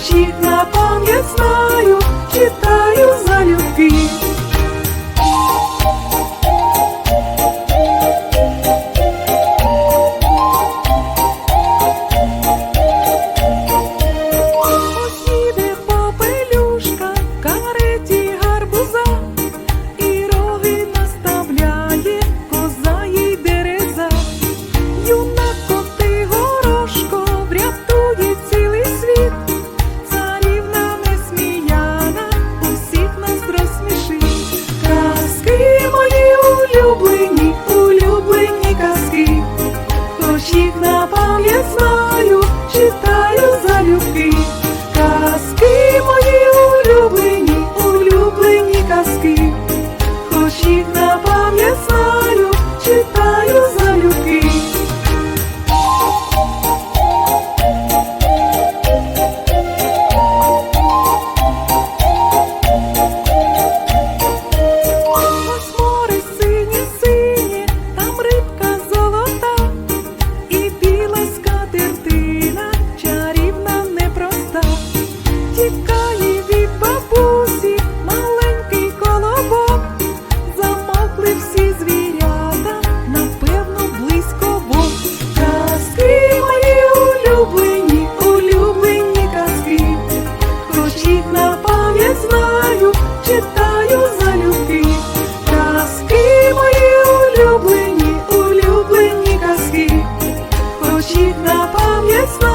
Всіх на пам'ять знаю. sagitários тікає від бабусі маленький колобок, замокли всі звірята, напевно, близько вовк. Казки мої улюблені, улюблені казки, хоч на пам'ять знаю, читаю залюбки. Казки мої улюблені, улюблені казки, хоч на пам'ять.